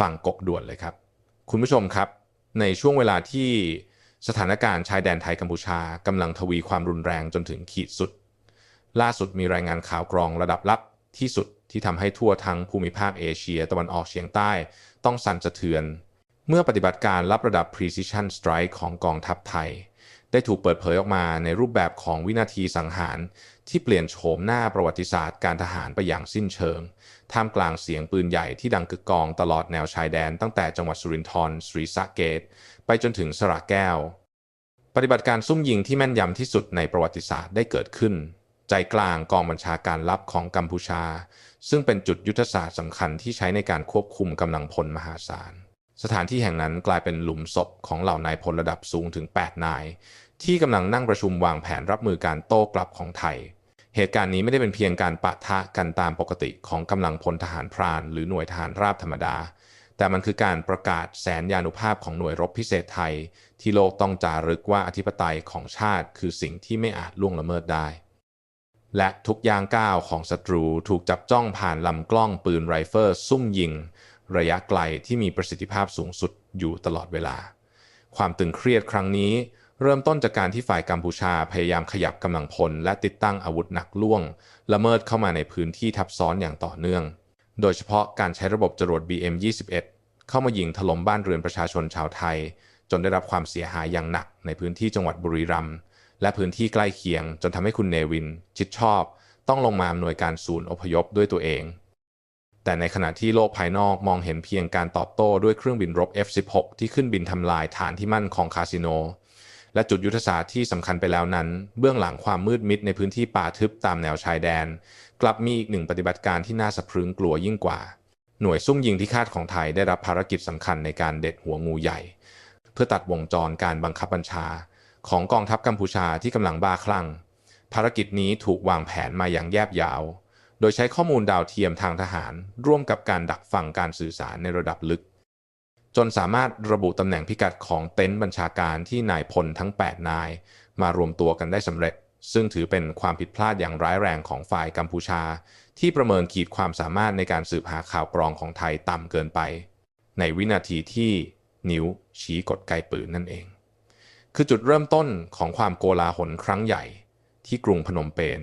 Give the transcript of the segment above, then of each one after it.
ฟังกกด่วนเลยครับ คุณผู้ชมครับ ในช่วงเวลาที่สถานการณ์ชายแดนไทยกัมพูชากำลังทวีความรุนแรงจนถึงขีดสุด ล่าสุดมีรายงานข่าวกรองระดับลับที่สุดที่ทำให้ทั่วทั้งภูมิภาคเอเชียตะวันออกเฉียงใต้ ต้องสั่นสะเทือน เมื่อปฏิบัติการรับระดับ precision strike ของกองทัพไทย ได้ถูกเปิดเผยออกมาในรูปแบบของวินาทีสังหาร ที่เปลี่ยนโฉมหน้าประวัติศาสตร์การทหารไปอย่างสิ้นเชิง ท่ามกลางเสียงปืนใหญ่ที่ดังกึกกองตลอดแนวชายแดนตั้งแต่จังหวัดสุรินทร์ศรีสะเกดไปจนถึงสระแก้ว ปฏิบัติการซุ่มยิงที่แม่นยำที่สุดในประวัติศาสตร์ได้เกิดขึ้น ใจกลางกองบัญชาการลับของกัมพูชา ซึ่งเป็นจุดยุทธศาสตร์สำคัญที่ใช้ในการควบคุมกำลังพลมหาศาล สถานที่แห่งนั้นกลายเป็นหลุมศพของเหล่านายพลระดับสูงถึง 8 นาย ที่กำลังนั่งประชุมวางแผนรับมือการโต้กลับของไทย เหตุการณ์นี้ไม่ได้เป็นเพียงการปะทะกันตามปกติของกำลังพลทหารพราน หรือหน่วยทหารราบธรรมดา แต่มันคือการประกาศแสนยานุภาพของหน่วยรบพิเศษไทย ที่โลกต้องจารึกว่าอธิปไตยของชาติ คือสิ่งที่ไม่อาจล่วงละเมิดได้และทุกย่างก้าวของศัตรูถูกจับจ้องผ่านลำกล้องปืนไรเฟิลซุ่มยิง ระยะไกลที่มีประสิทธิภาพสูงสุดอยู่ตลอดเวลา ความตึงเครียดครั้งนี้ เริ่มต้นจากการที่ฝ่ายกัมพูชาพยายามขยับกำลังพล และติดตั้งอาวุธหนักล่วง ละเมิดเข้ามาในพื้นที่ทับซ้อนอย่างต่อเนื่อง โดยเฉพาะการใช้ระบบจรวด BM-21 เข้ามายิงถล่มบ้านเรือนประชาชนชาวไทย จนได้รับความเสียหายอย่างหนักในพื้นที่จังหวัดบุรีรัมย์และพื้นที่ใกล้เคียง จนทำให้คุณเนวิน ชิดชอบ ต้องลงมาอำนวยการศูนย์อพยพด้วยตัวเอง แต่ในขณะที่โลกภายนอกมองเห็นเพียงการตอบโต้ด้วยเครื่องบินรบ F-16 ที่ขึ้นบินทำลายฐานที่มั่นของคาสิโน และจุดยุทธศาสตร์ที่สำคัญไปแล้วนั้น เบื้องหลังความมืดมิดในพื้นที่ป่าทึบตามแนวชายแดน กลับมีอีกหนึ่งปฏิบัติการที่น่าสะพรึงกลัวยิ่งกว่า หน่วยซุ่มยิงที่คาดของไทยได้รับภารกิจสำคัญในการเด็ดหัวงูใหญ่ เพื่อตัดวงจรการบังคับบัญชา ของกองทัพกัมพูชาที่กำลังบ้าคลั่ง ภารกิจนี้ถูกวางแผนมาอย่างแยบยาว โดยใช้ข้อมูลดาวเทียมทางทหาร ร่วมกับการดักฟังการสื่อสารในระดับลึก จนสามารถระบุตำแหน่งพิกัดของเต็นท์บัญชาการที่นายพลทั้ง 8 นาย มารวมตัวกันได้สำเร็จ ซึ่งถือเป็นความผิดพลาดอย่างร้ายแรงของฝ่ายกัมพูชา ที่ประเมินขีดความสามารถในการสืบหาข่าวกรองของไทยต่ำเกินไป ในวินาทีที่นิ้วชี้กดไกปืนนั่นเอง คือจุดเริ่มต้นของความโกลาหลครั้งใหญ่ที่กรุงพนมเปญ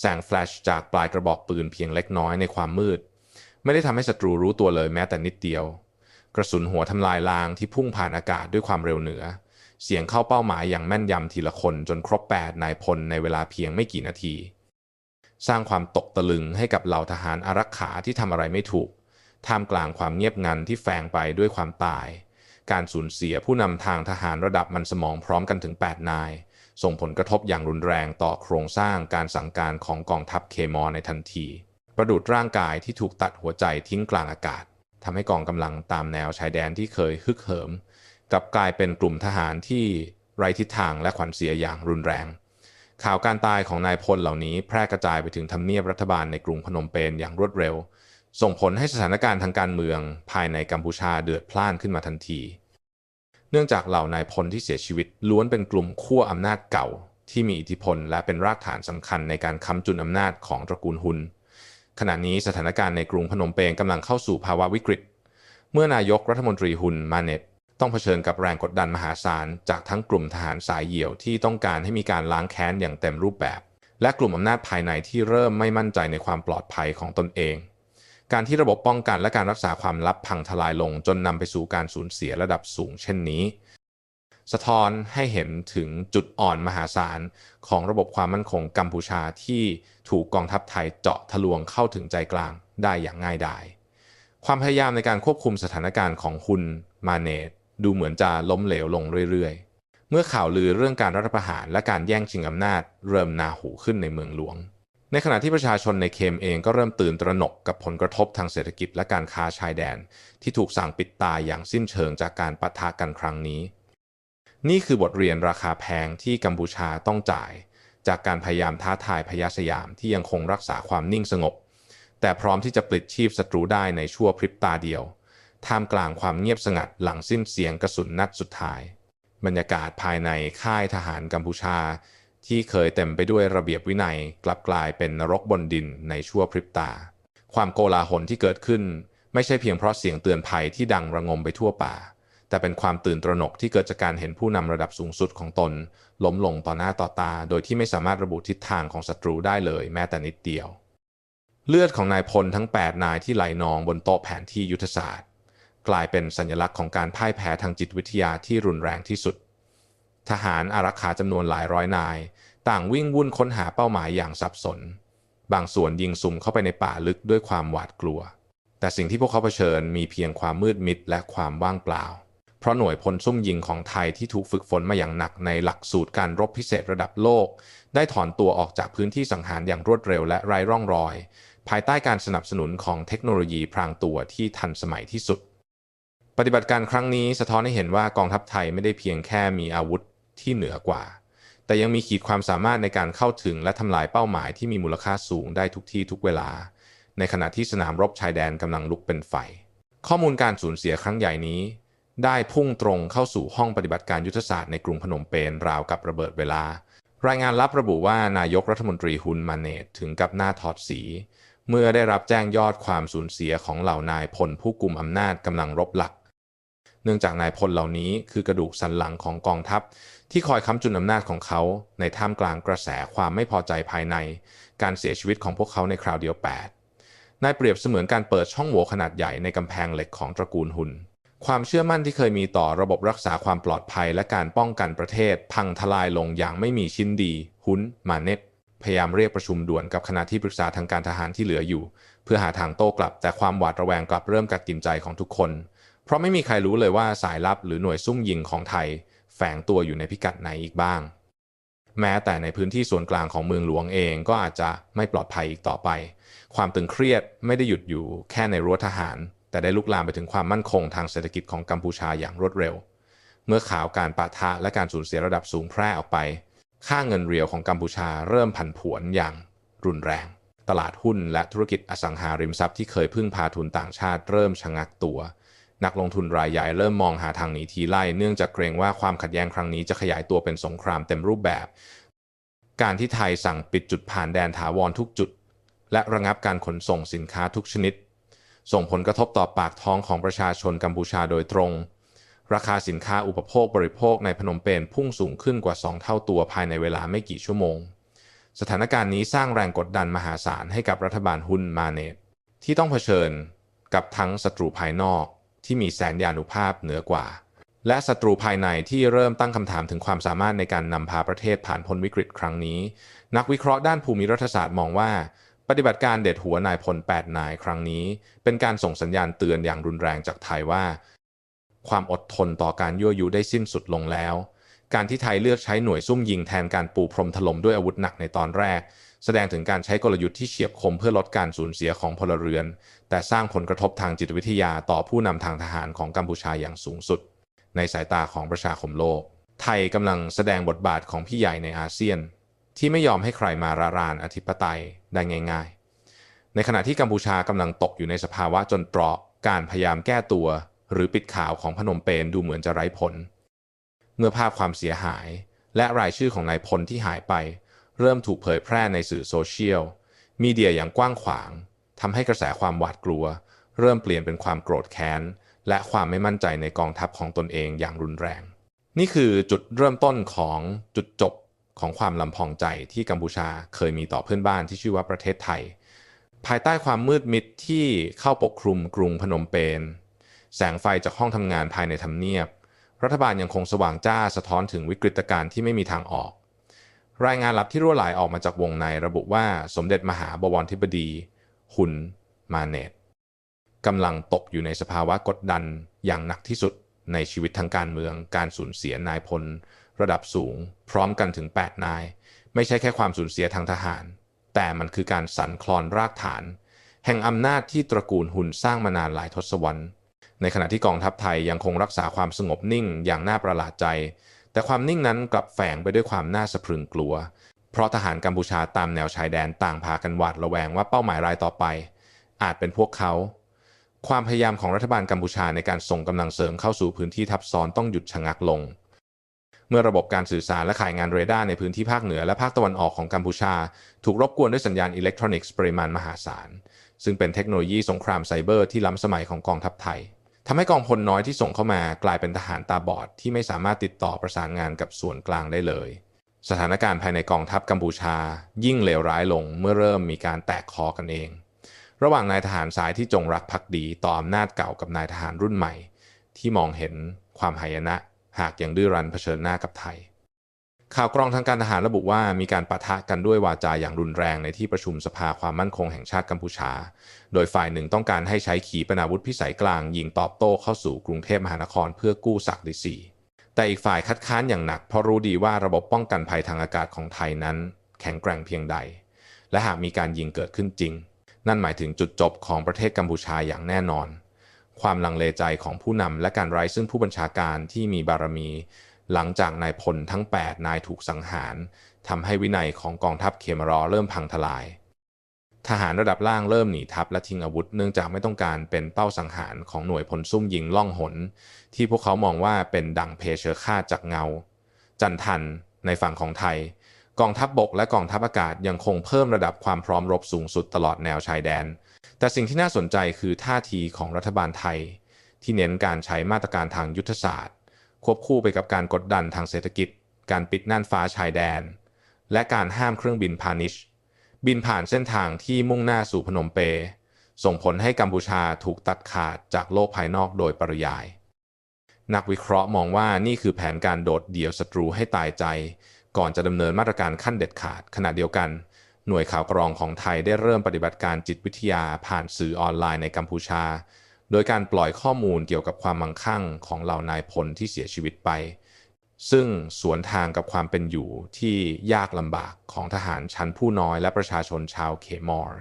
แสงแฟลชจากปลายกระบอกปืนเพียงเล็กน้อยในความมืด ไม่ได้ทำให้ศัตรูรู้ตัวเลยแม้แต่นิดเดียว กระสุนหัวทำลายลางที่พุ่งผ่านอากาศด้วยความเร็วเหนือ เสียงเข้าเป้าหมายอย่างแม่นยำทีละคนจนครบ8นายพลในเวลาเพียงไม่กี่นาที สร้างความตกตะลึงให้กับเหล่าทหารอารักขาที่ทำอะไรไม่ถูกท่ามกลางความเงียบงันที่แฝงไปด้วยความตาย การสูญเสียผู้นำทางทหารระดับมันสมองพร้อมกันถึง 8 นาย ส่งผลกระทบอย่างรุนแรงต่อโครงสร้างการสั่งการของกองทัพเคมอในทันที ประดุดร่างกายที่ถูกตัดหัวใจทิ้งกลางอากาศทำให้กองกำลังตามแนวชายแดนที่เคยฮึกเหิม กลับกลายเป็นกลุ่มทหารที่ไร้ทิศทางและขวัญเสียอย่างรุนแรง ข่าวการตายของนายพลเหล่านี้แพร่กระจายไปถึงทำเนียบรัฐบาลในกรุงพนมเปญอย่างรวดเร็ว ส่งผลให้สถานการณ์ทางการเมือง ภายในกัมพูชาเดือดพล่านขึ้นมาทันที เนื่องจากเหล่านายพลที่เสียชีวิตล้วนเป็นกลุ่มขั้วอำนาจเก่า ที่มีอิทธิพลและเป็นรากฐานสำคัญในการค้ำจุนอำนาจของตระกูลฮุน ขณะนี้สถานการณ์ในกรุงพนมเปญกำลังเข้าสู่ภาวะวิกฤต เมื่อนายกรัฐมนตรีฮุนมาเน็ตต้องเผชิญกับแรงกดดันมหาศาล จากทั้งกลุ่มทหารสายเหี่ยวที่ต้องการให้มีการล้างแค้นอย่างเต็มรูปแบบ และกลุ่มอำนาจภายในที่เริ่มไม่มั่นใจในความปลอดภัยของตนเอง การที่ระบบป้องกันและการรักษาความลับพังทลายลงจนนำไปสู่การสูญเสียระดับสูงเช่นนี้ สะท้อนให้เห็นถึงจุดอ่อนมหาศาลของระบบความมั่นคงกัมพูชาที่ถูกกองทัพไทยเจาะทะลวงเข้าถึงใจกลางได้อย่างง่ายดาย ความพยายามในการควบคุมสถานการณ์ของฮุนมาเนตดูเหมือนจะล้มเหลวลงเรื่อยๆ เมื่อข่าวลือเรื่องการรัฐประหารและการแย่งชิงอำนาจ เริ่มนาหูขึ้นในเมืองหลวง ในขณะที่ประชาชนในเคมเองก็เริ่มตื่นตระหนกกับผลกระทบทางเศรษฐกิจและการค้าชายแดน ที่ถูกสั่งปิดตายอย่างสิ้นเชิงจากการปะทะกันครั้งนี้ นี่คือบทเรียนราคาแพงที่กัมพูชาต้องจ่าย จากการพยายามท้าทายพยาสยามที่ยังคงรักษาความนิ่งสงบ แต่พร้อมที่จะปลิดชีพศัตรูได้ในชั่วพริบตาเดียว ท่ามกลางความเงียบสงัดหลังสิ้นเสียงกระสุนนัดสุดท้าย บรรยากาศภายในค่ายทหารกัมพูชา ที่เคยเต็มไปด้วยระเบียบวินัยกลับกลายเป็นนรกบนดินในชั่วพริบตา ความโกลาหลที่เกิดขึ้น ไม่ใช่เพียงเพราะเสียงเตือนภัยที่ดังระงมไปทั่วป่า แต่เป็นความตื่นตระหนกที่เกิดจากการเห็นผู้นำระดับสูงสุดของตน ล้มลงต่อหน้าต่อตา โดยที่ไม่สามารถระบุทิศทางของศัตรูได้เลยแม้แต่นิดเดียว เลือดของนายพลทั้ง 8 นายที่ไหลนองบนโต๊ะแผนที่ยุทธศาสตร์ กลายเป็นสัญลักษณ์ของการพ่ายแพ้ทางจิตวิทยาที่รุนแรงที่สุด ทหารอารักขาจำนวนหลายร้อยนาย ต่างวิ่งวุ่นค้นหาเป้าหมายอย่างสับสน บางส่วนยิงสุ่มเข้าไปในป่าลึกด้วยความหวาดกลัว แต่สิ่งที่พวกเขาเผชิญมีเพียงความมืดมิดและความว่างเปล่า เพราะหน่วยพลซุ่มยิงของไทยที่ถูกฝึกฝนมาอย่างหนักในหลักสูตรการรบพิเศษระดับโลก ได้ถอนตัวออกจากพื้นที่สังหารอย่างรวดเร็วและไร้ร่องรอย ภายใต้การสนับสนุนของเทคโนโลยีพรางตัวที่ทันสมัยที่สุด ปฏิบัติการครั้งนี้สะท้อนให้เห็นว่ากองทัพไทยไม่ได้เพียงแค่มีอาวุธ ที่เหนือกว่า แต่ยังมีขีดความสามารถในการเข้าถึงและทำลายเป้าหมายที่มีมูลค่าสูงได้ทุกที่ทุกเวลา ในขณะที่สนามรบชายแดนกำลังลุกเป็นไฟ ข้อมูลการสูญเสียครั้งใหญ่นี้ ได้พุ่งตรงเข้าสู่ห้องปฏิบัติการยุทธศาสตร์ในกรุงพนมเปญราวกับระเบิดเวลา รายงานลับระบุว่านายกรัฐมนตรีฮุนมาเนตถึงกับหน้าถอดสีเมื่อได้รับแจ้งยอดความสูญเสียของเหล่านายพลผู้กุมอำนาจกำลังรบหลัก เนื่องจากนายพลเหล่านี้คือกระดูกสันหลังของกองทัพ ที่คอยค้ำจุนอำนาจของเขาในท่ามกลางกระแสความไม่พอใจภายใน การเสียชีวิตของพวกเขาในคราวเดียว 8 นายเปรียบเสมือนการเปิดช่องโหว่ขนาดใหญ่ในกำแพงเหล็กของตระกูลหุน ความเชื่อมั่นที่เคยมีต่อระบบรักษาความปลอดภัยและการป้องกันประเทศ พังทลายลงอย่างไม่มีชิ้นดี หุนมาเน็ตพยายามเรียกประชุมด่วนกับคณะที่ปรึกษาทางการทหารที่เหลืออยู่ เพื่อหาทางโต้กลับ แต่ความหวาดระแวงกลับเริ่มกัดกินใจของทุกคน เพราะไม่มีใครรู้เลยว่าสายลับหรือหน่วยซุ่มยิงของไทย แฝงตัวอยู่ในพิกัดไหนอีกบ้าง แม้แต่ในพื้นที่ส่วนกลางของเมืองหลวงเองก็อาจจะไม่ปลอดภัยอีกต่อไป ความตึงเครียดไม่ได้หยุดอยู่แค่ในรั้วทหาร แต่ได้ลุกลามไปถึงความมั่นคงทางเศรษฐกิจของกัมพูชาอย่างรวดเร็ว เมื่อข่าวการปะทะและการสูญเสียระดับสูงแพร่ออกไป ค่าเงินเรียวของกัมพูชาเริ่มผันผวนอย่างรุนแรง ตลาดหุ้นและธุรกิจอสังหาริมทรัพย์ที่เคยพึ่งพาทุนต่างชาติเริ่มชะงักตัว นักลงทุนรายใหญ่เริ่มมองหาทางหนีทีไล่ เนื่องจากเกรงว่าความขัดแย้งครั้งนี้จะขยายตัวเป็นสงครามเต็มรูปแบบ การที่ไทยสั่งปิดจุดผ่านแดนถาวรทุกจุด และระงับการขนส่งสินค้าทุกชนิด ส่งผลกระทบต่อปากท้องของประชาชนกัมพูชาโดยตรง ราคาสินค้าอุปโภคบริโภคในพนมเปญพุ่งสูงขึ้นกว่า 2 เท่าตัวภายในเวลาไม่กี่ชั่วโมง สถานการณ์นี้สร้างแรงกดดันมหาศาลให้กับรัฐบาลฮุนมาเนตที่ต้องเผชิญกับทั้งศัตรูภายนอก ที่มีแสนยานุภาพเหนือกว่า และศัตรูภายในที่เริ่มตั้งคำถามถึงความสามารถในการนำพาประเทศผ่านพ้นวิกฤตครั้งนี้ นักวิเคราะห์ด้านภูมิรัฐศาสตร์มองว่า ปฏิบัติการเด็ดหัวนายพล 8 นายครั้งนี้ เป็นการส่งสัญญาณเตือนอย่างรุนแรงจากไทยว่า ความอดทนต่อการยั่วยุได้สิ้นสุดลงแล้ว การที่ไทยเลือกใช้หน่วยซุ่มยิงแทนการปูพรมถล่มด้วยอาวุธหนักในตอนแรก แสดงถึงการใช้กลยุทธ์ที่เฉียบคมเพื่อลดการสูญเสียของพลเรือน แต่สร้างผลกระทบทางจิตวิทยาต่อผู้นำทางทหารของกัมพูชาอย่างสูงสุด ในสายตาของประชาคมโลก ไทยกำลังแสดงบทบาทของพี่ใหญ่ในอาเซียน ที่ไม่ยอมให้ใครมาระรานอธิปไตยได้ง่าย ๆ ในขณะที่กัมพูชากำลังตกอยู่ในสภาวะจนตรอกการพยายามแก้ตัว หรือปิดข่าวของพนมเปญดูเหมือนจะไร้ผล เมื่อภาพความเสียหาย และรายชื่อของนายพลที่หายไป เริ่มถูกเผยแพร่ในสื่อโซเชียล มีเดียอย่างกว้างขวางทำให้กระแสความหวาดกลัว เริ่มเปลี่ยนเป็นความโกรธแค้น และความไม่มั่นใจในกองทัพของตนเองอย่างรุนแรง นี่คือจุดเริ่มต้นของจุดจบของความลำพองใจที่กัมพูชาเคยมีต่อเพื่อนบ้านที่ชื่อว่าประเทศไทย ภายใต้ความมืดมิดที่เข้าปกคลุมกรุงพนมเปญแสงไฟจากห้องทำงานภายในทำเนียบ รัฐบาลยังคงสว่างจ้าสะท้อนถึงวิกฤตการณ์ที่ไม่มีทางออก รายงานลับที่รั่วไหลออกมาจากวงในระบุว่าสมเด็จมหาบวรธิบดีหุนมาเนตกำลังตกอยู่ในสภาวะกดดันอย่างหนักที่สุดในชีวิตทางการเมือง การสูญเสียนายพล ระดับสูง พร้อมกันถึง 8 นาย ไม่ใช่แค่ความสูญเสียทางทหาร แต่มันคือการสั่นคลอนรากฐาน แห่งอำนาจที่ตระกูลหุนสร้างมานานหลายทศวรรษในขณะที่กองทัพไทยยังคงรักษาความสงบนิ่งอย่างน่าประหลาดใจ แต่ความนิ่งนั้นกลับแฝงไปด้วยความน่าสะพรึงกลัว เพราะทหารกัมพูชาตามแนวชายแดนต่างพากันหวาดระแวงว่าเป้าหมายรายต่อไป อาจเป็นพวกเขา ความพยายามของรัฐบาลกัมพูชาในการส่งกำลังเสริมเข้าสู่พื้นที่ทับซ้อนต้องหยุดชะงักลง เมื่อระบบการสื่อสารและขายงานเรดาร์ในพื้นที่ภาคเหนือและภาคตะวันออกของกัมพูชา ถูกรบกวนด้วยสัญญาณอิเล็กทรอนิกส์ปริมาณมหาศาลซึ่งเป็นเทคโนโลยีสงครามไซเบอร์ที่ล้ำสมัยของกองทัพไทย ทำให้กองพลน้อยที่ส่งเข้ามากลายเป็นทหารตาบอดที่ไม่สามารถติดต่อประสานงานกับส่วนกลางได้เลย สถานการณ์ภายในกองทัพกัมพูชา ยิ่งเลวร้ายลงเมื่อเริ่มมีการแตกคอกันเอง ระหว่างนายทหารสายที่จงรักภักดีต่ออำนาจเก่ากับนายทหารรุ่นใหม่ ที่มองเห็นความหายนะ หากยังดื้อรั้นเผชิญหน้ากับไทย ข่าวกรองทางการทหารระบุว่ามีการปะทะกันด้วยวาจาอย่างรุนแรงในที่ประชุมสภาความมั่นคงแห่งชาติกัมพูชา โดยฝ่ายหนึ่งต้องการให้ใช้ขีปนาวุธพิสัยกลาง ยิงตอบโต้เข้าสู่กรุงเทพมหานครเพื่อกู้ศักดิ์ศรีแต่อีกฝ่ายคัดค้านอย่างหนักเพราะรู้ดีว่าระบบป้องกันภัยทางอากาศของไทยนั้น แข็งแกร่งเพียงใด และหากมีการยิงเกิดขึ้นจริง นั่นหมายถึงจุดจบของประเทศกัมพูชาอย่างแน่นอน ความลังเลใจของผู้นำและการไร้ซึ่งผู้บัญชาการที่มีบารมี หลังจากนายพลทั้ง 8 นายถูกสังหารทำให้วินัยของกองทัพเคมรอเริ่มพังทลาย ทหารระดับล่างเริ่มหนีทัพและทิ้งอาวุธเนื่องจากไม่ต้องการเป็นเป้าสังหารของหน่วยพลซุ่มยิงล่องหน ที่พวกเขามองว่าเป็นดังเพเชื้อฆาจากเงา จันทันในฝั่งของไทย กองทัพบบกและกองทัพอากาศยังคงเพิ่มระดับความพร้อมรบสูงสุดตลอดแนวชายแดน แต่สิ่งที่น่าสนใจคือท่าทีของรัฐบาลไทย ที่เน้นการใช้มาตรการทางยุทธศาสตร์ ควบคู่ไปกับการกดดันทางเศรษฐกิจ การปิดน่านฟ้าชายแดน และการห้ามเครื่องบินพาณิชย์ บินผ่านเส้นทางที่มุ่งหน้าสู่พนมเปส่งผลให้กัมพูชาถูกตัดขาดจากโลกภายนอกโดยปริยาย นักวิเคราะห์มองว่านี่คือแผนการโดดเดี่ยวศัตรูให้ตายใจ ก่อนจะดำเนินมาตรการขั้นเด็ดขาดขณะเดียวกัน หน่วยข่าวกรองของไทยได้เริ่มปฏิบัติการจิตวิทยาผ่านสื่อออนไลน์ในกัมพูชา โดยการปล่อยข้อมูลเกี่ยวกับความมั่งคั่งของเหล่านายพลที่เสียชีวิตไป ซึ่งสวนทางกับความเป็นอยู่ที่ยากลำบากของทหารชั้นผู้น้อยและประชาชนชาวเคมอร์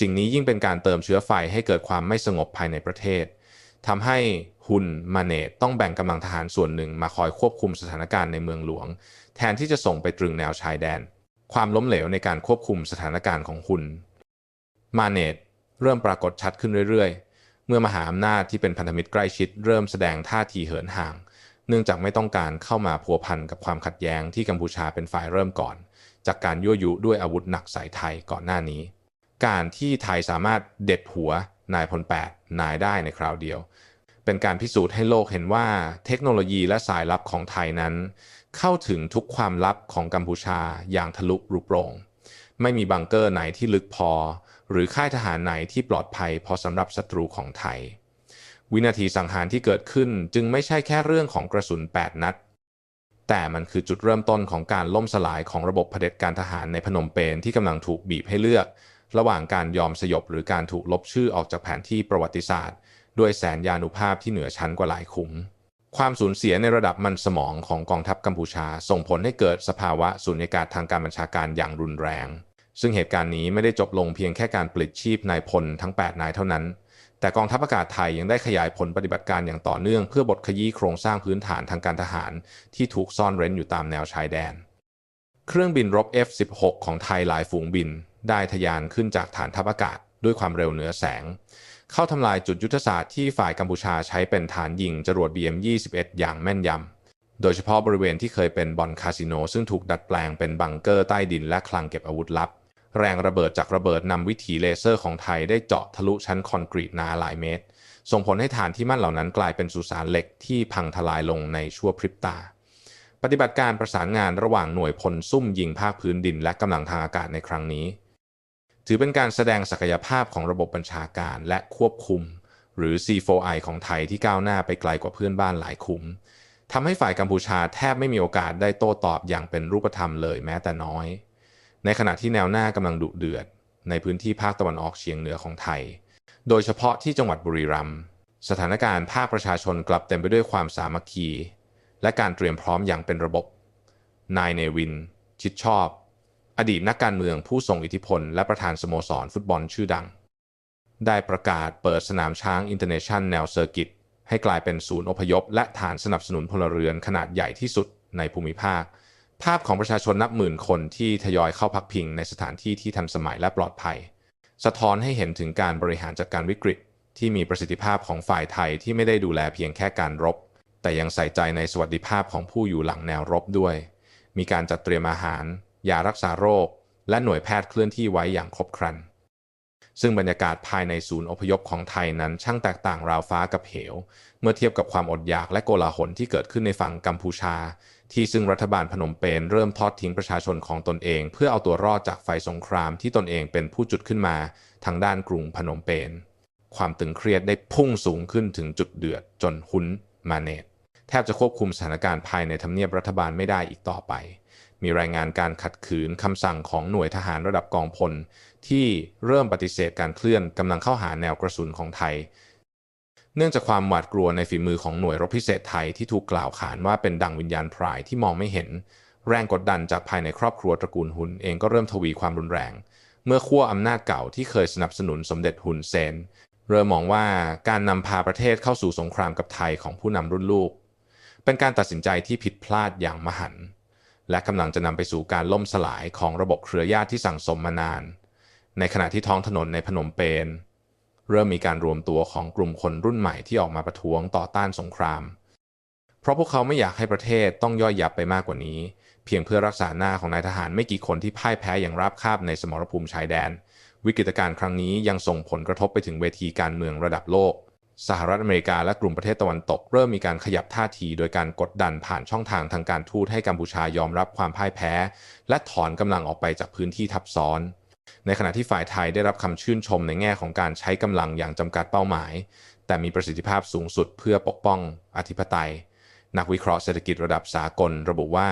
สิ่งนี้ยิ่งเป็นการเติมเชื้อไฟให้เกิดความไม่สงบภายในประเทศทำให้ฮุนมาเนตต้องแบ่งกำลังทหารส่วนหนึ่งมาคอยควบคุมสถานการณ์ในเมืองหลวง แทนที่จะส่งไปตรึงแนวชายแดน ความล้มเหลวในการควบคุมสถานการณ์ของฮุนมาเนตเริ่มปรากฏชัดขึ้นเรื่อยๆ เมื่อมหาอำนาจที่เป็นพันธมิตรใกล้ชิดเริ่มแสดงท่าทีเหินห่าง เนื่องจากไม่ต้องการเข้ามาพัวพันกับความขัดแย้งที่กัมพูชาเป็นฝ่ายเริ่มก่อน จากการยั่วยุด้วยอาวุธหนักใส่ไทยก่อนหน้านี้ การที่ไทยสามารถเด็ดหัวนายพลแปดนายได้ในคราวเดียว เป็นการพิสูจน์ให้โลกเห็นว่าเทคโนโลยีและสายลับของไทยนั้น เข้าถึงทุกความลับของกัมพูชาอย่างทะลุรุโปรง ไม่มีบังเกอร์ไหนที่ลึกพอ หรือค่ายทหารไหนที่ปลอดภัยพอสำหรับศัตรูของไทย วินาทีสังหารที่เกิดขึ้นจึงไม่ใช่แค่เรื่องของกระสุน 8 นัด แต่มันคือจุดเริ่มต้นของการล่มสลายของระบบเผด็จการทหารในพนมเปญที่กำลังถูกบีบให้เลือก ระหว่างการยอมสยบหรือการถูกลบชื่อออกจากแผนที่ประวัติศาสตร์ ด้วยแสนยานุภาพที่เหนือชั้นกว่าหลายขุมความสูญเสียในระดับมันสมองของกองทัพกัมพูชา ส่งผลให้เกิดสภาวะสูญญากาศทางการบัญชาการอย่างรุนแรง ซึ่งเหตุการณ์นี้ไม่ได้จบลงเพียงแค่การปลิดชีพนายพลทั้ง 8 นายเท่านั้น แต่กองทัพอากาศไทยยังได้ขยายผลปฏิบัติการอย่างต่อเนื่องเพื่อบดขยี้โครงสร้างพื้นฐานทางการทหาร ที่ถูกซ่อนเร้นอยู่ตามแนวชายแดน เครื่องบินรบ F-16 ของไทยหลายฝูงบิน ได้ทะยานขึ้นจากฐานทัพอากาศด้วยความเร็วเหนือแสง เข้าทำลายจุดยุทธศาสตร์ที่ฝ่ายกัมพูชาใช้เป็นฐานยิงจรวด BM-21 อย่างแม่นยำโดยเฉพาะบริเวณที่เคยเป็นบ่อนคาสิโน ซึ่งถูกดัดแปลงเป็นบังเกอร์ใต้ดินและคลังเก็บอาวุธลับ แรงระเบิดจากระเบิดนำวิถีเลเซอร์ของไทยได้เจาะทะลุชั้นคอนกรีตหนาหลายเมตร ส่งผลให้ฐานที่มั่นเหล่านั้นกลายเป็นสุสานเหล็กที่พังทลายลงในชั่วพริบตา ปฏิบัติการประสานงานระหว่างหน่วยพลซุ่มยิงภาคพื้นดิน และกำลังทางอากาศในครั้งนี้ ถือเป็นการแสดงศักยภาพของระบบบัญชาการและควบคุม หรือ C4I ของไทยที่ก้าวหน้าไปไกลกว่าเพื่อนบ้านหลายคุมทำให้ฝ่ายกัมพูชาแทบไม่มีโอกาสได้โต้ตอบอย่างเป็นรูปธรรมเลยแม้แต่น้อย ในขณะที่แนวหน้ากำลังดุเดือด ในพื้นที่ภาคตะวันออกเฉียงเหนือของไทย โดยเฉพาะที่จังหวัดบุรีรัมย์สถานการณ์ภาคประชาชนกลับเต็มไปด้วยความสามัคคี และการเตรียมพร้อมอย่างเป็นระบบ นายเนวิน ชิดชอบ อดีตนักการเมืองผู้ทรงอิทธิพล และประธานสโมสรฟุตบอลชื่อดัง ได้ประกาศเปิดสนามช้างอินเตอร์เนชั่นแนวเซอร์กิตให้กลายเป็นศูนย์อพยพ และฐานสนับสนุนพลเรือนขนาดใหญ่ที่สุดในภูมิภาค ภาพของประชาชนนับหมื่นคนที่ทยอยเข้าพักพิงในสถานที่ที่ทันสมัยและปลอดภัย สะท้อนให้เห็นถึงการบริหารจัดการวิกฤต ที่มีประสิทธิภาพของฝ่ายไทยที่ไม่ได้ดูแลเพียงแค่การรบ แต่ยังใส่ใจในสวัสดิภาพของผู้อยู่หลังแนวรบด้วย มีการจัดเตรียมอาหารยารักษาโรค และหน่วยแพทย์เคลื่อนที่ไว้อย่างครบครัน ซึ่งบรรยากาศภายในศูนย์อพยพของไทยนั้นช่างแตกต่างราวฟ้ากับเหว เมื่อเทียบกับความอดอยากและโกลาหลที่เกิดขึ้นในฝั่งกัมพูชา ที่ซึ่งรัฐบาลพนมเปญเริ่มทอดทิ้งประชาชนของตนเอง เพื่อเอาตัวรอดจากไฟสงครามที่ตนเองเป็นผู้จุดขึ้นมาทางด้านกรุงพนมเปญความตึงเครียดได้พุ่งสูงขึ้นถึงจุดเดือดจนหุนมาเนตแทบจะควบคุมสถานการณ์ภายในทำเนียบรัฐบาลไม่ได้อีกต่อไป มีรายงานการขัดขืนคำสั่งของหน่วยทหารระดับกองพล ที่เริ่มปฏิเสธการเคลื่อนกำลังเข้าหาแนวกระสุนของไทย เนื่องจากความหวาดกลัวในฝีมือของหน่วยรบพิเศษไทยที่ถูกกล่าวขานว่าเป็นดังวิญญาณพรายที่มองไม่เห็น แรงกดดันจากภายในครอบครัวตระกูลหุนเองก็เริ่มทวีความรุนแรง เมื่อขั้วอำนาจเก่าที่เคยสนับสนุนสมเด็จหุนเซน เริ่มมองว่าการนำพาประเทศเข้าสู่สงครามกับไทยของผู้นำรุ่นลูก เป็นการตัดสินใจที่ผิดพลาดอย่างมหันต์และกำลังจะนำไปสู่การล่มสลายของระบบเครือญาติที่สั่งสมมานาน ในขณะที่ท้องถนนในพนมเปญ เริ่มมีการรวมตัวของกลุ่มคนรุ่นใหม่ที่ออกมาประท้วงต่อต้านสงคราม เพราะพวกเขาไม่อยากให้ประเทศต้องย่อยยับไปมากกว่านี้ เพียงเพื่อรักษาหน้าของนายทหารไม่กี่คนที่พ่ายแพ้อย่างราบคาบในสมรภูมิชายแดน วิกฤตการณ์ครั้งนี้ยังส่งผลกระทบไปถึงเวทีการเมืองระดับโลก สหรัฐอเมริกาและกลุ่มประเทศตะวันตก เริ่มมีการขยับท่าที โดยการกดดันผ่านช่องทางทางการทูตให้กัมพูชายอมรับความพ่ายแพ้ และถอนกำลังออกไปจากพื้นที่ทับซ้อน ในขณะที่ฝ่ายไทยได้รับคำชื่นชมในแง่ของการใช้กำลังอย่างจำกัดเป้าหมาย แต่มีประสิทธิภาพสูงสุดเพื่อปกป้องอธิปไตย นักวิเคราะห์เศรษฐกิจระดับสากลระบุว่า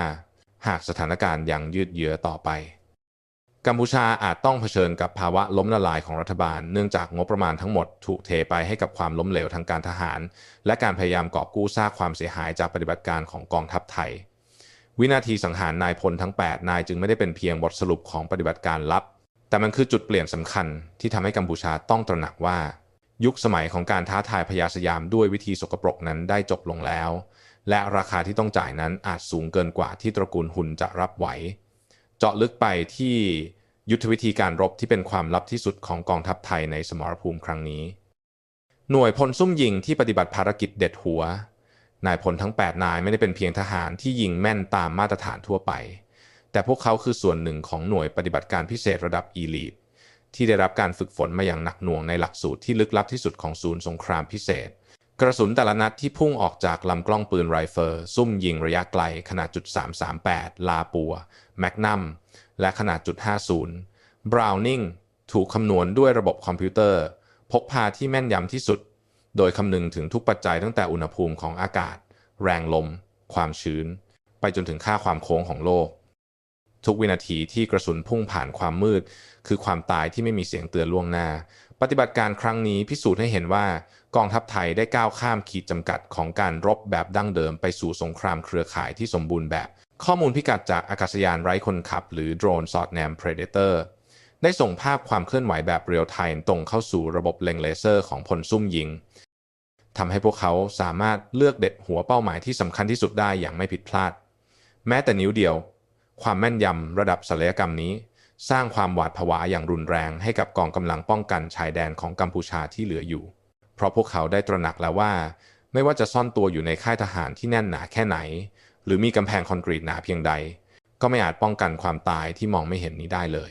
หากสถานการณ์ยังยืดเยื้อต่อไป กัมพูชาอาจต้องเผชิญกับภาวะล้มละลายของรัฐบาล เนื่องจากงบประมาณทั้งหมดถูกเทไปให้กับความล้มเหลวทางการทหาร และการพยายามกอบกู้ซากความเสียหายจากปฏิบัติการของกองทัพไทยวินาทีสังหารนายพลทั้ง 8 นายจึงไม่ได้เป็นเพียงบทสรุปของปฏิบัติการลับ แต่มันคือจุดเปลี่ยนสำคัญที่ทำให้กัมพูชาต้องตระหนักว่า ยุคสมัยของการท้าทายพยาสยามด้วยวิธีสกปรกนั้นได้จบลงแล้ว และราคาที่ต้องจ่ายนั้นอาจสูงเกินกว่าที่ตระกูลหุนจะรับไหว เจาะลึกไปที่ยุทธวิธีการรบที่เป็นความลับที่สุดของกองทัพไทยในสมรภูมิครั้งนี้ หน่วยพลซุ่มยิงที่ปฏิบัติภารกิจเด็ดหัว นายพลทั้ง 8 นายไม่ได้เป็นเพียงทหารที่ยิงแม่นตามมาตรฐานทั่วไป แต่พวกเขาคือส่วนหนึ่งของหน่วยปฏิบัติการพิเศษระดับอีลีทที่ได้รับการฝึกฝนมาอย่างหนักหน่วงในหลักสูตรที่ลึกลับที่สุดของศูนย์สงครามพิเศษ กระสุนแต่ละนัดที่พุ่งออกจากลำกล้องปืนไรเฟิลซุ่มยิงระยะไกลขนาดจุด338 ลาปัว แมกนัม และขนาดจุด50บราวนิงถูกคำนวณด้วยระบบคอมพิวเตอร์ พกพาที่แม่นยำที่สุด โดยคำนึงถึงทุกปัจจัยตั้งแต่อุณหภูมิของอากาศ แรงลม ความชื้น ไปจนถึงค่าความโค้งของโลก ทุกวินาทีที่กระสุนพุ่งผ่านความมืด คือความตายที่ไม่มีเสียงเตือนล่วงหน้า ปฏิบัติการครั้งนี้พิสูจน์ให้เห็นว่ากองทัพไทยได้ก้าวข้ามขีดจำกัดของการรบแบบดั้งเดิมไปสู่สงครามเครือข่ายที่สมบูรณ์แบบ ข้อมูลพิกัดจากอากาศยานไร้คนขับ หรือโดรนสอดแนม Predator ได้ส่งภาพความเคลื่อนไหวแบบเรียลไทม์ตรงเข้าสู่ระบบเล็งเลเซอร์ของพลซุ่มยิงทำให้พวกเขาสามารถเลือกเด็ดหัวเป้าหมายที่สำคัญที่สุดได้อย่างไม่ผิดพลาด แม้แต่นิ้วเดียว ความแม่นยำระดับศัลยกรรมนี้ สร้างความหวาดผวาอย่างรุนแรงให้กับกองกำลังป้องกันชายแดนของกัมพูชาที่เหลืออยู่ เพราะพวกเขาได้ตระหนักแล้วว่า ไม่ว่าจะซ่อนตัวอยู่ในค่ายทหารที่แน่นหนาแค่ไหน หรือมีกำแพงคอนกรีตหนาเพียงใด ก็ไม่อาจป้องกันความตายที่มองไม่เห็นนี้ได้เลย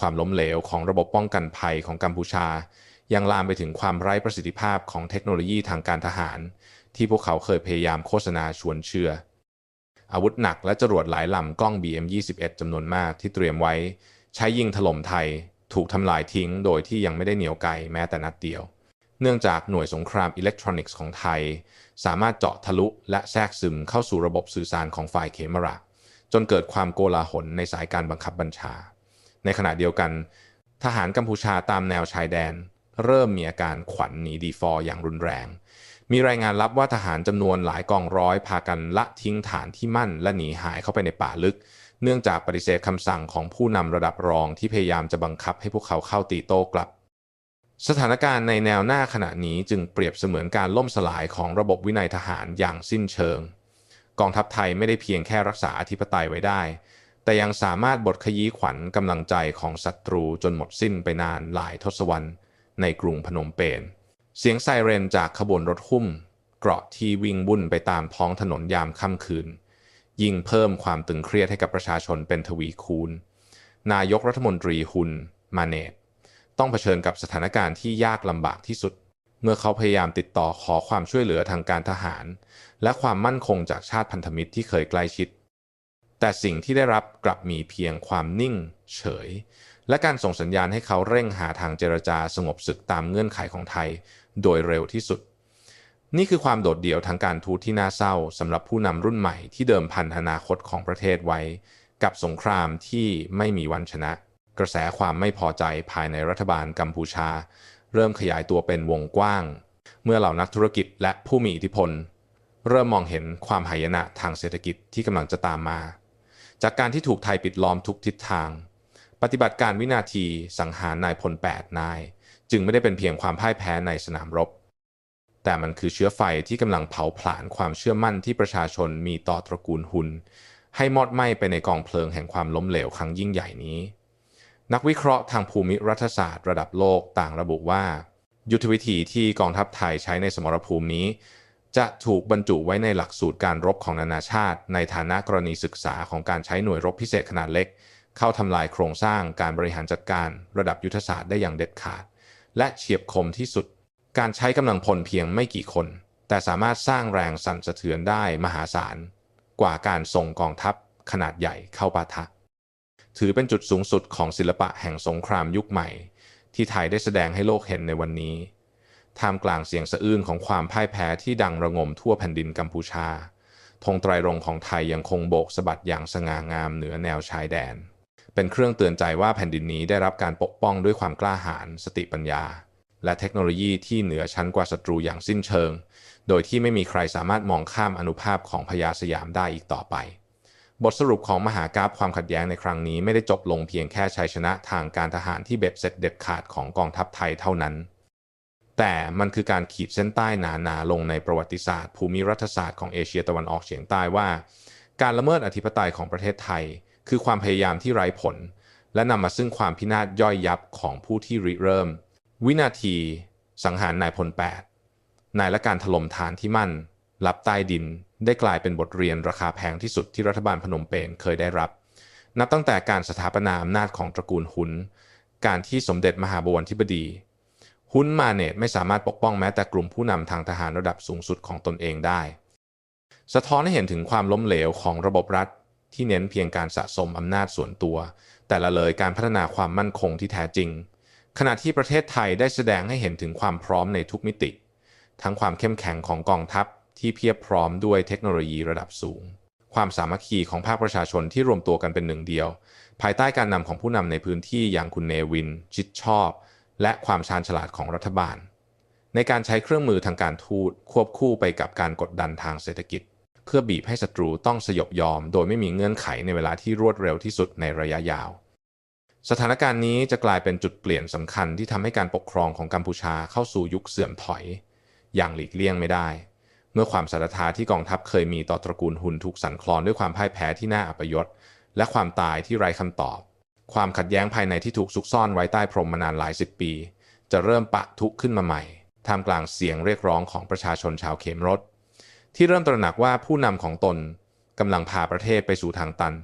ความล้มเหลวของระบบป้องกันภัยของกัมพูชา ยังลามไปถึงความไร้ประสิทธิภาพของเทคโนโลยีทางการทหาร ที่พวกเขาเคยพยายามโฆษณาชวนเชื่อ อาวุธหนักและจรวดหลายลำกล้อง BM21 จำนวนมากที่เตรียมไว้ ใช้ยิงถล่มไทย ถูกทำลายทิ้งโดยที่ยังไม่ได้เหนียวไกลแม้แต่นัดเดียว เนื่องจากหน่วยสงครามอิเล็กทรอนิกส์ของไทย สามารถเจาะทะลุและแทรกซึมเข้าสู่ระบบสื่อสารของฝ่ายเขมราจนเกิดความโกลาหลในสายการบังคับบัญชา ในขณะเดียวกัน ทหารกัมพูชาตามแนวชายแดน เริ่มมีอาการขวัญหนีดีฟอร์อย่างรุนแรง มีรายงานลับว่าทหารจำนวนหลายกองร้อยพากันละทิ้งฐานที่มั่นและหนีหายเข้าไปในป่าลึก เนื่องจากปฏิเสธคำสั่งของผู้นำระดับรองที่พยายามจะบังคับให้พวกเขาเข้าตีโต้กลับ สถานการณ์ในแนวหน้าขณะนี้จึงเปรียบเสมือนการล่มสลายของระบบวินัยทหารอย่างสิ้นเชิง กองทัพไทยไม่ได้เพียงแค่รักษาอธิปไตยไว้ได้ แต่ยังสามารถบดขยี้ขวัญกำลังใจของศัตรูจนหมดสิ้นไปนานหลายทศวรรษในกรุงพนมเปญ เสียงไซเรนจากขบวนรถหุ้ม เกราะที่วิ่งวุ่นไปตามท้องถนนยามค่ำคืน ยิ่งเพิ่มความตึงเครียดให้กับประชาชนเป็นทวีคูณ นายกรัฐมนตรีฮุน มาเนตต้องเผชิญกับสถานการณ์ที่ยากลำบากที่สุด เมื่อเขาพยายามติดต่อขอความช่วยเหลือทางการทหาร และความมั่นคงจากชาติพันธมิตรที่เคยใกล้ชิด แต่สิ่งที่ได้รับกลับมีเพียงความนิ่ง เฉย และการส่งสัญญาณให้เขาเร่งหาทางเจรจาสงบศึกตามเงื่อนไขของไทย โดยเร็วที่สุด นี่คือความโดดเดี่ยวทางการทูตที่น่าเศร้าสำหรับผู้นำรุ่นใหม่ที่เดิมพันอนาคตของประเทศไว้ กับสงครามที่ไม่มีวันชนะ กระแสความไม่พอใจภายในรัฐบาลกัมพูชา เริ่มขยายตัวเป็นวงกว้าง เมื่อเหล่านักธุรกิจและผู้มีอิทธิพล เริ่มมองเห็นความหายนะทางเศรษฐกิจที่กำลังจะตามมา จากการที่ถูกไทยปิดล้อมทุกทิศทาง ปฏิบัติการวินาทีสังหารนายพล8นาย จึงไม่ได้เป็นเพียงความพ่ายแพ้ในสนามรบ แต่มันคือเชื้อไฟที่กำลังเผาผลาญความเชื่อมั่นที่ประชาชนมีต่อตระกูลหุน ให้มอดไหม้ไปในกองเพลิงแห่งความล้มเหลวครั้งยิ่งใหญ่นี้ นักวิเคราะห์ทางภูมิรัฐศาสตร์ระดับโลกต่างระบุว่า ยุทธวิธีที่กองทัพไทยใช้ในสมรภูมินี้ จะถูกบรรจุไว้ในหลักสูตรการรบของนานาชาติ ในฐานะกรณีศึกษาของการใช้หน่วยรบพิเศษขนาดเล็กเข้าทำลายโครงสร้างการบริหารจัดการระดับยุทธศาสตร์ได้อย่างเด็ดขาด และเฉียบคมที่สุด การใช้กำลังพลเพียงไม่กี่คน แต่สามารถสร้างแรงสั่นสะเทือนได้มหาศาล กว่าการส่งกองทัพขนาดใหญ่เข้าปะทะ ถือเป็นจุดสูงสุดของศิลปะแห่งสงครามยุคใหม่ ที่ไทยได้แสดงให้โลกเห็นในวันนี้ท่ามกลางเสียงสะอื้นของความพ่ายแพ้ที่ดังระงมทั่วแผ่นดินกัมพูชาธงไตรรงของไทยยังคงโบกสะบัดอย่างสง่างามเหนือแนวชายแดน เป็นเครื่องเตือนใจว่าแผ่นดินนี้ได้รับการปกป้องด้วยความกล้าหาญสติปัญญา และเทคโนโลยีที่เหนือชั้นกว่าศัตรูอย่างสิ้นเชิง โดยที่ไม่มีใครสามารถมองข้ามอนุภาพของพญาสยามได้อีกต่อไป บทสรุปของมหากราฟความขัดแย้งในครั้งนี้ไม่ได้จบลงเพียงแค่ชัยชนะทางการทหารที่เบ็ดเสร็จเด็ดขาดของกองทัพไทยเท่านั้น แต่มันคือการขีดเส้นใต้หนาๆลงในประวัติศาสตร์ ภูมิรัฐศาสตร์ของเอเชียตะวันออกเฉียงใต้ว่า การละเมิดอธิปไตยของประเทศไทย คือความพยายามที่ไร้ผล และนำมาซึ่งความพินาศย่อยยับของผู้ที่ริเริ่ม วินาทีสังหารนายพลแปดนายและการถล่มฐานที่มั่น ลับใต้ดิน ได้กลายเป็นบทเรียนราคาแพงที่สุดที่รัฐบาลพนมเปญเคยได้รับ นับตั้งแต่การสถาปนาอำนาจของตระกูลหุน การที่สมเด็จมหาบวรธิบดีหุนมาเนตไม่สามารถปกป้องแม้แต่กลุ่มผู้นำทางทหารระดับสูงสุดของตนเองได้ สะท้อนให้เห็นถึงความล้มเหลวของระบบรัฐ ที่เน้นเพียงการสะสมอำนาจส่วนตัว แต่ละเลยการพัฒนาความมั่นคงที่แท้จริง ขณะที่ประเทศไทยได้แสดงให้เห็นถึงความพร้อมในทุกมิติ ทั้งความเข้มแข็งของกองทัพที่เพียบพร้อมด้วยเทคโนโลยีระดับสูง ความสามัคคีของภาคประชาชนที่รวมตัวกันเป็นหนึ่งเดียว ภายใต้การนำของผู้นำในพื้นที่อย่างคุณเนวิน ชิดชอบ และความชาญฉลาดของรัฐบาล ในการใช้เครื่องมือทางการทูตควบคู่ไปกับการกดดันทางเศรษฐกิจ เพื่อบีบให้ศัตรูต้องสยบยอม โดยไม่มีเงื่อนไขในเวลาที่รวดเร็วที่สุดในระยะยาว สถานการณ์นี้จะกลายเป็นจุดเปลี่ยนสำคัญที่ทำให้การปกครองของกัมพูชาเข้าสู่ยุคเสื่อมถอย อย่างหลีกเลี่ยงไม่ได้ เมื่อความศรัทธาที่กองทัพเคยมีต่อตระกูลหุนถูกสั่นคลอนด้วยความพ่ายแพ้ที่น่าอัปยศและความตายที่ไร้คำตอบ ความขัดแย้งภายในที่ถูกซุกซ่อนไว้ใต้พรมมานานหลายสิบปี จะเริ่มปะทุขึ้นมาใหม่ท่ามกลางเสียงเรียกร้องของประชาชนชาวเขมรถ ที่เริ่มตระหนักว่าผู้นำของตนกำลังพาประเทศไปสู่ทางตัน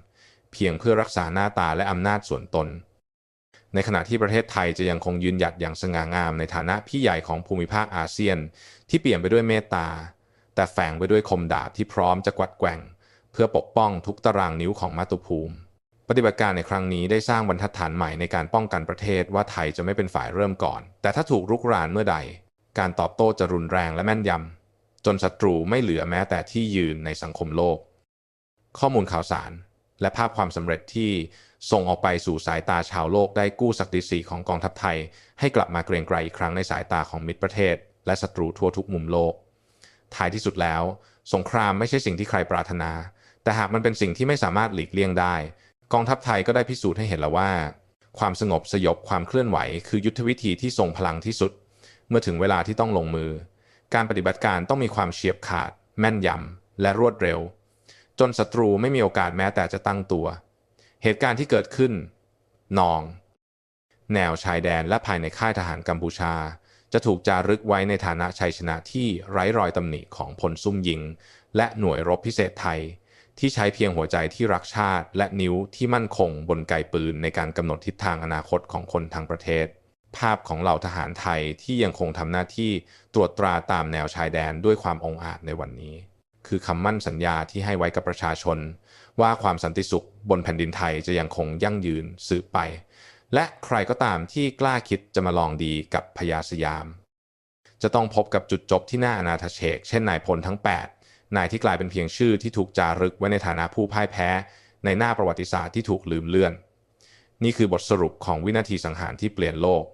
เพียงเพื่อรักษาหน้าตาและอำนาจส่วนตน ในขณะที่ประเทศไทยจะยังคงยืนหยัดอย่างสง่างามในฐานะพี่ใหญ่ของภูมิภาคอาเซียน ที่เปลี่ยนไปด้วยเมตตา แต่แฝงไปด้วยคมดาบที่พร้อมจะกวัดแกว่ง เพื่อปกป้องทุกตารางนิ้วของมาตุภูมิ ปฏิบัติการในครั้งนี้ได้สร้างบรรทัดฐานใหม่ในการป้องกันประเทศว่าไทยจะไม่เป็นฝ่ายเริ่มก่อน แต่ถ้าถูกรุกรานเมื่อใด การตอบโต้จะรุนแรงและแม่นยำ จนศัตรูไม่เหลือแม้แต่ที่ยืนในสังคมโลก ข้อมูลข่าวสาร และภาพความสำเร็จที่ส่งออกไปสู่สายตาชาวโลกได้กู้ศักดิ์ศรีของกองทัพไทย ให้กลับมาเกรียงไกรอีกครั้งในสายตาของมิตรประเทศ และศัตรูทั่วทุกมุมโลก ท้ายที่สุดแล้ว สงครามไม่ใช่สิ่งที่ใครปรารถนา แต่หากมันเป็นสิ่งที่ไม่สามารถหลีกเลี่ยงได้ กองทัพไทยก็ได้พิสูจน์ให้เห็นแล้วว่า ความสงบสยบความเคลื่อนไหว คือยุทธวิธีที่ทรงพลังที่สุด เมื่อถึงเวลาที่ต้องลงมือ การปฏิบัติการต้องมีความเฉียบขาด แม่นยำและรวดเร็ว จนศัตรูไม่มีโอกาสแม้แต่จะตั้งตัว เหตุการณ์ที่เกิดขึ้น นอง แนวชายแดนและภายในค่ายทหารกัมพูชา จะถูกจารึกไว้ในฐานะชัยชนะที่ไร้รอยตำหนิของพลซุ่มยิง และหน่วยรบพิเศษไทย ที่ใช้เพียงหัวใจที่รักชาติ และนิ้วที่มั่นคงบนไกปืนในการกำหนดทิศทางอนาคตของคนทั้งประเทศ ภาพของเหล่าทหารไทยที่ยังคงทำหน้าที่ตรวจตราตามแนวชายแดนด้วยความองอาจในวันนี้ คือคำมั่นสัญญาที่ให้ไว้กับประชาชน ว่าความสันติสุขบนแผ่นดินไทยจะยังคงยั่งยืนสืบไป และใครก็ตามที่กล้าคิดจะมาลองดีกับพญาสยาม จะต้องพบกับจุดจบที่น่าอนาถเฉกเช่นนายพลทั้ง 8 นายที่กลายเป็นเพียงชื่อที่ถูกจารึกไว้ในฐานะผู้พ่ายแพ้ ในหน้าประวัติศาสตร์ที่ถูกลืมเลือน นี่คือบทสรุปของวินาทีสังหารที่เปลี่ยนโลก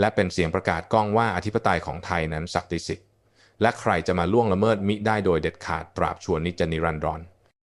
และเป็นเสียงประกาศก้องว่าอธิปไตยของไทยนั้นศักดิ์สิทธิ์และใครจะมาล่วงละเมิดมิได้โดยเด็ดขาดตราบชวนิจนิรันดร